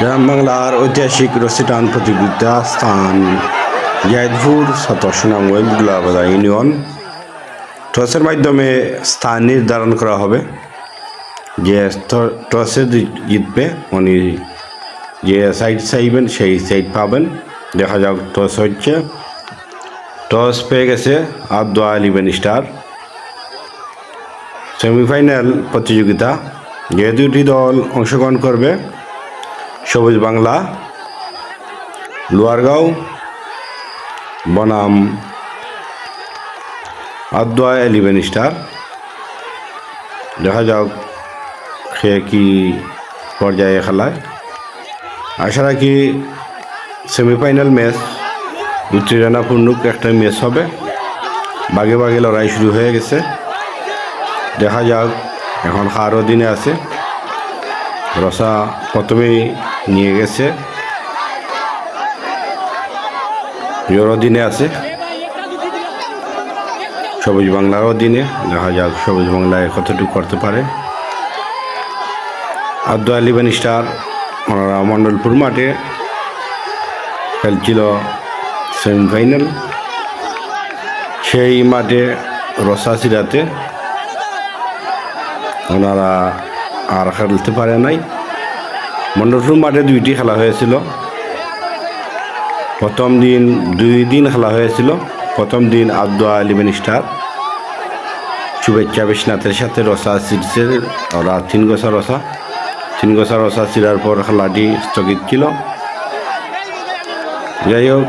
গ্রাম বাংলার ঐতিহাসিক রসিটান প্রতিযোগিতা স্থান জায়দপুর সতর্ষনাম ওয়েলগুলাবাদা ইউনিয়ন। টসের মাধ্যমে স্থান নির্ধারণ করা হবে, যে টসে জিতবে উনি যে সাইড চাইবেন সেই সাইড পাবেন। দেখা যাক টস হচ্ছে। টস পেয়ে গেছে আবদুয়া ইলেভেন স্টার সেমিফাইনাল প্রতিযোগিতা, যে দুটি দল অংশগ্রহণ করবে সবুজ বাংলা, লোয়ারগাঁও, বনাম আদোয়া এলিভেন স্টার দেখা যাক সে কি পর্যায়ে খেলায়। আশা রাখি সেমিফাইনাল ম্যাচ উত্তেজনাপূর্ণ একটা ম্যাচ হবে। বাগে বাগে লড়াই শুরু হয়ে গেছে। দেখা যাক, এখন হারও দিনে আছে। রসা, প্রথমেই নিয়ে গেছে। জোরও দিনে আছে। সবুজ বাংলারও দিনে। দেখা যাক সবুজ বাংলায় কতটুকু করতে পারে। আব্দু আলিবেন স্টার ওনারা মণ্ডলপুর মাঠে। খেলছিল সেমিফাইনাল। সেই মাঠে রসা সিরাতে ওনারা আর খেলতে পারে নাই। মণ্ডলপুর মাঠে দুইটি খেলা হয়েছিল প্রথম দিন, দুই দিন খেলা হয়েছিল প্রথম দিন আব্দুয়া ইলেভেন স্টার শুভেচ্ছা বিশ্বনাথের সাথে রসা সিরছে ওরা তিন গোসা রসা তিন গোসা রসা চিরার পর খেলাটি স্থগিত ছিল। যাই হোক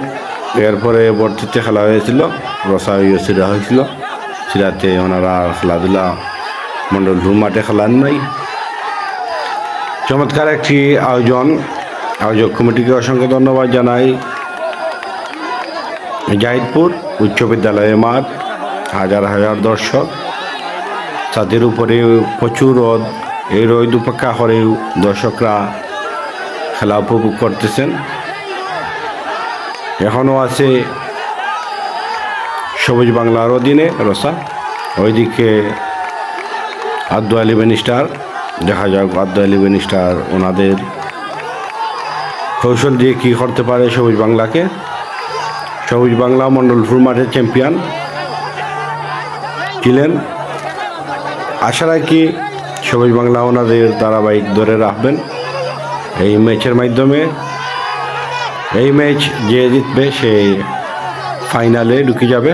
এরপরে বর্তিতে খেলা হয়েছিল রসা ইয়ে চিরা হয়েছিল চিরাতে ওনারা খেলাধুলা মণ্ডলপুর মাঠে খেলার নাই। চমৎকার একটি আয়োজন। আয়োজক কমিটিকে অসংখ্য ধন্যবাদ জানাই। জাহিদপুর উচ্চ বিদ্যালয়ে মাঠ, হাজার হাজার দর্শক। তাদের উপরে প্রচুর রোদ, এই রোদ উপেক্ষা করেও দর্শকরা খেলা উপভোগ করতেছেন। এখনও আছে সবুজ বাংলার অধীনে, রসা। ওইদিকে আব্দু আলিবেন স্টার দেখা যাক আব্দু আলিবেন স্টার ওনাদের কৌশল দিয়ে কী করতে পারে সবুজ বাংলাকে। সবুজ বাংলা মণ্ডলপুর মাঠের চ্যাম্পিয়ন ছিলেন। আশা রাখি সবুজ বাংলা ওনাদের ধারাবাহিক ধরে রাখবেন। এই ম্যাচের মাধ্যমে, এই ম্যাচ যে জিতবে সে ফাইনালে ঢুকে যাবে।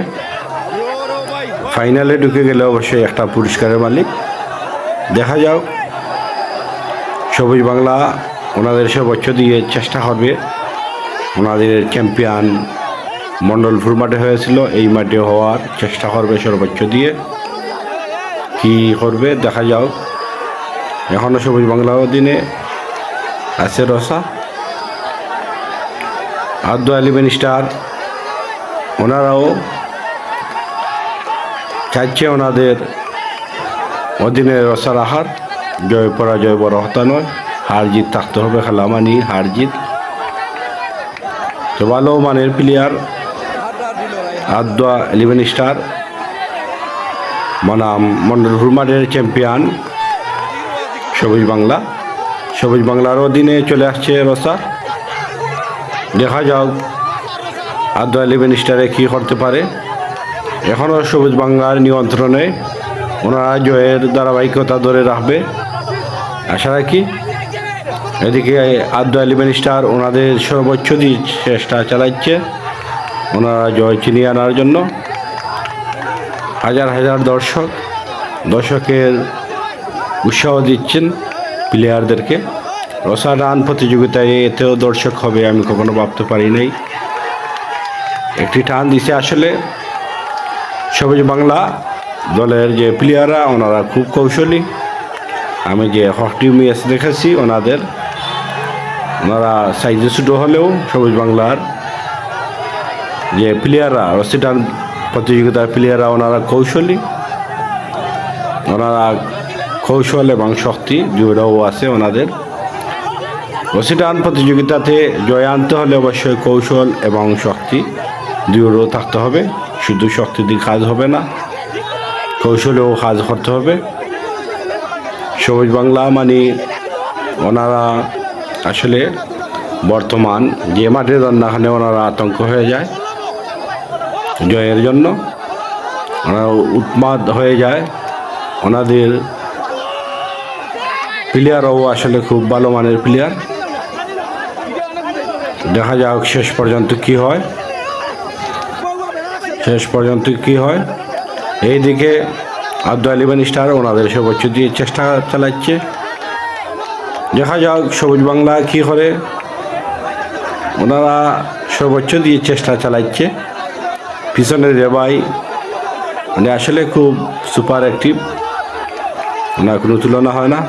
ফাইনালে ঢুকে গেলে অবশ্যই একটা পুরস্কারের মালিক। দেখা যাক। সবুজ বাংলা, ওনাদের সর্বোচ্চ দিয়ে চেষ্টা করবে ওনাদের চ্যাম্পিয়ন মণ্ডলপুর মাঠে হয়েছিল, এই মাঠে হওয়ার চেষ্টা করবে সর্বোচ্চ দিয়ে। কি করবে, দেখা যাও। এখনও সবুজ বাংলা দিনে আছে রসা। আব্দু আলিবেন স্টার ওনারাও চাইছে ওনাদের অধীনে রসা রাখার জয় পরাজয় বড় হতা নয়। হার জিত থাকতে হবে, খেলা মানি, হার জিত। তো ভালো মানের প্লেয়ার আদা ইলেভেন স্টার বনাম মন্ডল মাঠের চ্যাম্পিয়ন সবুজ বাংলা। সবুজ বাংলার অধীনে চলে আসছে রসা। দেখা যাক আদা ইলেভেন স্টারে কী করতে পারে। এখনও সবুজ বাংলার নিয়ন্ত্রণে। ওনারা জয়ের ধারাবাহিকতা ধরে রাখবে। আশা রাখি এদিকে আব্দু আলিবেন স্টার ওনাদের সর্বোচ্চ দিয়ে চেষ্টা চালাচ্ছে, ওনারা জয় চিনিয়ে আনার জন্য। হাজার হাজার দর্শক, দর্শকের উৎসাহ দিচ্ছেন প্লেয়ারদেরকে রসা রান প্রতিযোগিতায় এতেও দর্শক হবে, আমি কখনো ভাবতে পারি নাই। একটি টান দিছে আসলে সবুজ বাংলা দলের যে প্লেয়াররা ওনারা খুব কৌশলী। আমি যে হকি ম্যাচ দেখেছি, ওনাদের। ওনারা সাইজে ছোটো হলেও সবুজ বাংলার। যে প্লেয়াররা রসিটান প্রতিযোগিতার প্লেয়াররা ওনারা কৌশলী। ওনারা কৌশল এবং শক্তি দুটাও আছে ওনাদের। রসিটান প্রতিযোগিতাতে জয় আনতে হলে অবশ্যই কৌশল এবং শক্তি দুটো থাকতে হবে। শুধু শক্তি দিয়ে কাজ হবে না, কৌশলেও কাজ করতে হবে। সবুজ বাংলা মানে ওনারা আসলে বর্তমান যে মাঠে রান্নাখানে ওনারা আতঙ্ক হয়ে যায়, জয়ের জন্য। ওনারা উন্মাদ হয়ে যায়। ওনাদের প্লেয়ারও আসলে খুব ভালো মানের প্লেয়ার দেখা যাক শেষ পর্যন্ত কি হয়। শেষ পর্যন্ত কি হয়। এইদিকে আব্দুল আলিবান স্টার, ওনাদের সর্বোচ্চ দিয়ে চেষ্টা চালাচ্ছে। দেখা যাক সবুজ বাংলা কি করে। ওনারা সর্বোচ্চ দিয়ে চেষ্টা চালাচ্ছে। পিছনের রেবাই মানে আসলে খুব সুপার অ্যাক্টিভ। ওনার কোনো তুলনা হয় না।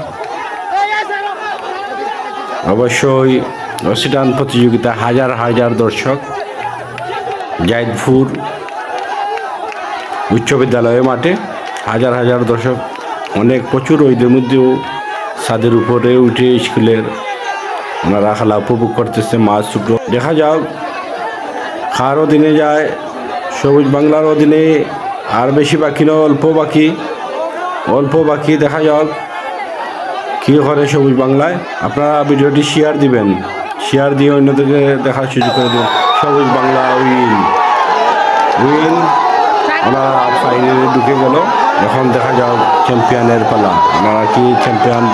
অবশ্যই রসিটান প্রতিযোগিতা হাজার হাজার দর্শক। জাইদপুর উচ্চ বিদ্যালয়ের মাঠে। হাজার হাজার দর্শক অনেক প্রচুর ওইদের মধ্যেও ছাদের উপরে উঠে স্কুলের ওনারা খেলা উপভোগ করতেছে মাছ শুক্র দেখা যাক কার অধীনে যায়, সবুজ বাংলার অধীনে আর বেশি বাকি নয়, অল্প বাকি। অল্প বাকি, দেখা যাক কী করে সবুজ বাংলায়। আপনারা ভিডিওটি শেয়ার দিবেন। শেয়ার দিয়ে অন্যদেরকে দেখার সুযোগ করে দেবেন। সবুজ বাংলা উইন উইন ওনারা ফাইনালে ঢুকে গেল এখন দেখা যাক চ্যাম্পিয়নের পালা। ওনারা কি চ্যাম্পিয়ন